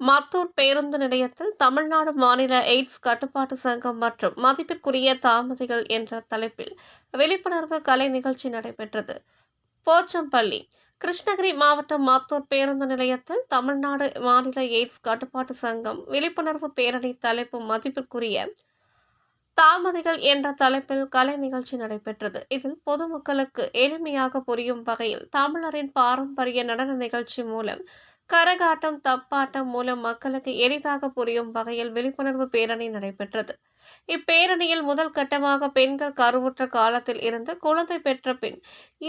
மத்தூர் பேருந்து நிலையத்தில் தமிழ்நாடு மாநில எய்ட்ஸ் கட்டுப்பாட்டு சங்கம் மற்றும் மதிப்பிற்குரிய தாமதிகள் என்ற தலைப்பில் விழிப்புணர்வு கலை நிகழ்ச்சி நடைபெற்றது. போச்சம்பள்ளி கிருஷ்ணகிரி மாவட்டம் மாத்தூர் பேருந்து நிலையத்தில் தமிழ்நாடு மாநில எய்ட்ஸ் கட்டுப்பாட்டு சங்கம் விழிப்புணர்வு பேரணி தலைப்பு மதிப்பிற்குரிய தாமதிகள் என்ற தலைப்பில் கலை நிகழ்ச்சி நடைபெற்றது. இதில் பொதுமக்களுக்கு எளிமையாக புரியும் வகையில் தமிழரின் பாரம்பரிய நடன நிகழ்ச்சி மூலம் கரகாட்டம் தப்பாட்டம் மூலம் மக்களுக்கு எளிதாக புரியும் வகையில் விழிப்புணர்வு பேரணி நடைபெற்றது. இப்பேரணியில் முதல் கட்டமாக பெண்கள் கருவுற்ற காலத்தில் இருந்து குழந்தை பெற்ற பின்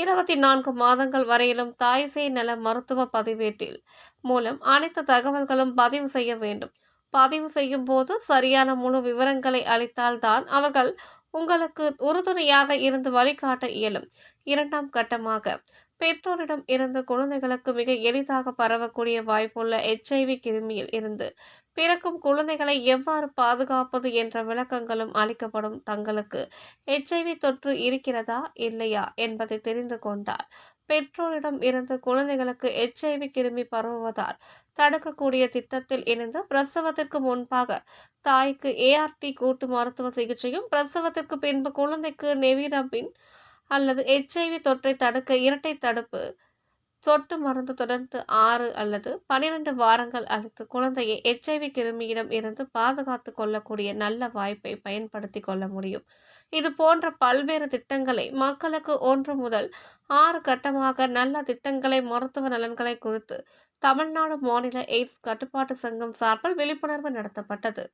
இருபத்தி நான்கு மாதங்கள் வரையிலும் தாய்சேய் நல மருத்துவ பதிவேட்டில் மூலம் அனைத்து தகவல்களும் பதிவு செய்ய வேண்டும். பதிவு செய்யும் போது சரியான முழு விவரங்களை அளித்தால்தான் அவர்கள் உங்களுக்கு உறுதுணையாக இருந்து வழிகாட்ட இயலும். இரண்டாம் கட்டமாக பெற்றோரிடம் இருந்து குழந்தைகளுக்கு மிக எளிதாக பரவக்கூடிய வாய்ப்புள்ள எச்ஐவி கிருமியில் இருந்து பிறக்கும் குழந்தைகளை எவ்வாறு பாதுகாப்பது என்ற விளக்கங்களும் அளிக்கப்படும் தங்களுக்கு எச்ஐவி தொற்று இருக்கிறதா இல்லையா என்பதை தெரிந்து கொண்டார். பெற்றோரிடம் இருந்து குழந்தைகளுக்கு எச்ஐவி கிருமி பரவுவதால் தடுக்கக்கூடிய திட்டத்தில் இணைந்து பிரசவத்திற்கு முன்பாக தாய்க்கு ஏஆர்டி கூட்டு மருத்துவ சிகிச்சையும் பிரசவத்திற்கு பின்பு குழந்தைக்கு நெவிரபின் அல்லது எச்ஐவி தொற்றை தடுக்க இரட்டை தடுப்பு சொட்டு மருந்து தொடர்ந்து ஆறு அல்லது பனிரெண்டு வாரங்கள் அடுத்து குழந்தையை எச்ஐவி கிருமியிடம் இருந்து பாதுகாத்து கொள்ளக்கூடிய நல்ல வாய்ப்பை பயன்படுத்தி கொள்ள முடியும். இது போன்ற பல்வேறு திட்டங்களை மக்களுக்கு ஒன்று முதல் ஆறு கட்டமாக நல்ல திட்டங்களை மருத்துவ நலன்களை குறித்து தமிழ்நாடு மாநில எய்ட்ஸ் கட்டுப்பாட்டு சங்கம் சார்பில் விழிப்புணர்வு நடத்தப்பட்டது.